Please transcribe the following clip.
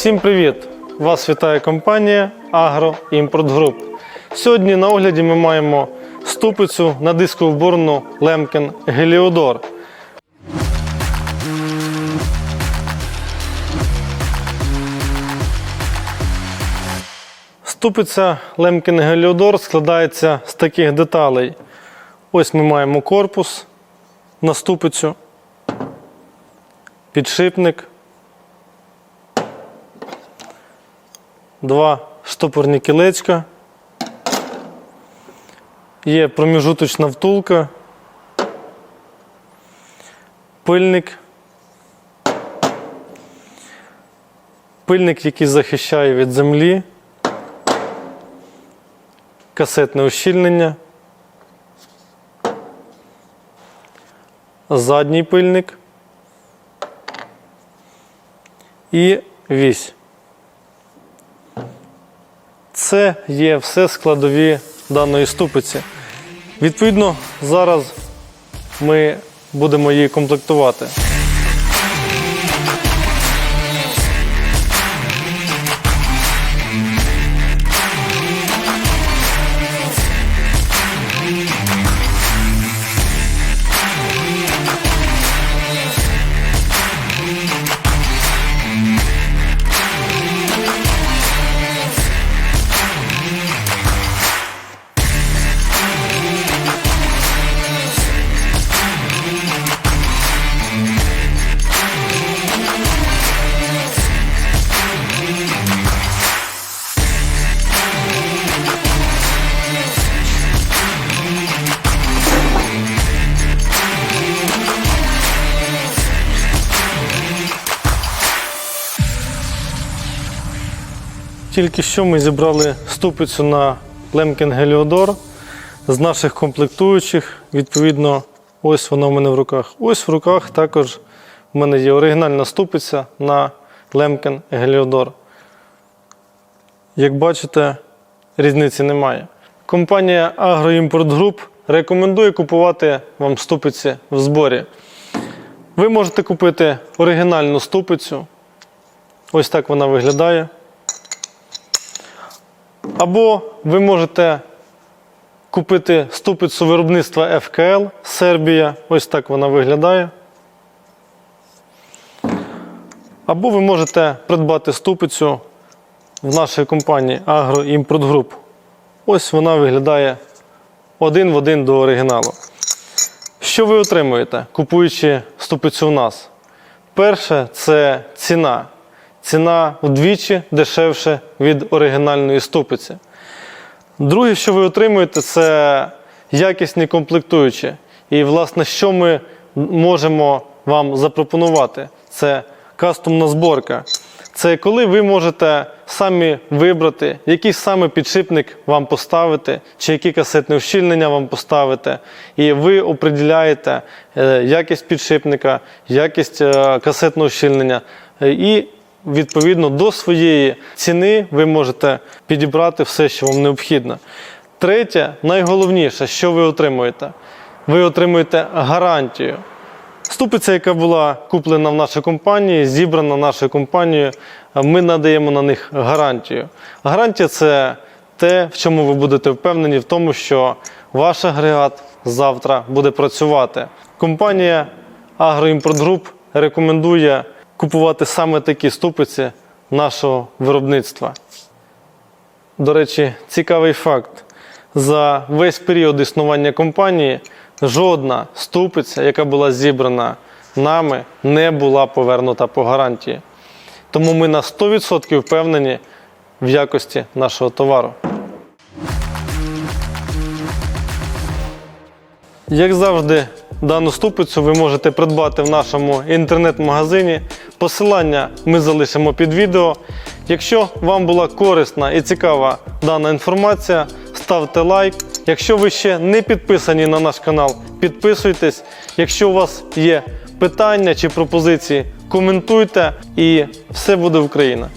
Всім привіт! Вас вітає компанія Agro Import Group. Сьогодні на огляді ми маємо ступицю на дискову борну Lemken Heliodor. Ступиця Lemken Heliodor складається з таких деталей. Ось ми маємо корпус на ступицю, підшипник, два штопорні кілечка, є проміжуточна втулка, пильник, пильник, який захищає від землі, касетне ущільнення, задній пильник. І вісь. Це є все складові даної ступиці. Відповідно, зараз ми будемо її комплектувати. Тільки що ми зібрали ступицю на Лемкен Геліодор з наших комплектуючих. Відповідно, ось вона в мене в руках. Ось в руках також в мене є оригінальна ступиця на Лемкен Геліодор. Як бачите, різниці немає. Компанія Agroimport Group рекомендує купувати вам ступиці в зборі. Ви можете купити оригінальну ступицю. Ось так вона виглядає. Або ви можете купити ступицю виробництва FKL Сербія. Ось так вона виглядає. Або ви можете придбати ступицю в нашій компанії Import Group. Ось вона виглядає один в один до оригіналу. Що ви отримуєте, купуючи ступицю у нас? Перше це ціна. Ціна вдвічі дешевше від оригінальної ступиці. Друге, що ви отримуєте, це якісні комплектуючі. І, власне, що ми можемо вам запропонувати? Це кастомна зборка. Це коли ви можете самі вибрати, який саме підшипник вам поставити, чи які касетне ущільнення вам поставити. І ви определяєте е, якість підшипника, якість е, касетного ущільнення. Е, І відповідно до своєї ціни ви можете підібрати все, що вам необхідно. Третє, найголовніше, що ви отримуєте? Ви отримуєте гарантію. Ступиця, яка була куплена в нашій компанії, зібрана нашою компанією, ми надаємо на них гарантію. Гарантія це те, в чому ви будете впевнені, в тому, що ваш агрегат завтра буде працювати. Компанія Group рекомендує купувати саме такі ступиці нашого виробництва. До речі, цікавий факт. За весь період існування компанії жодна ступиця, яка була зібрана нами, не була повернута по гарантії. Тому ми на 100% впевнені в якості нашого товару. Як завжди, дану ступицю ви можете придбати в нашому інтернет-магазині. Посилання ми залишимо під відео. Якщо вам була корисна і цікава дана інформація, ставте лайк. Якщо ви ще не підписані на наш канал, підписуйтесь. Якщо у вас є питання чи пропозиції, коментуйте і все буде Україна!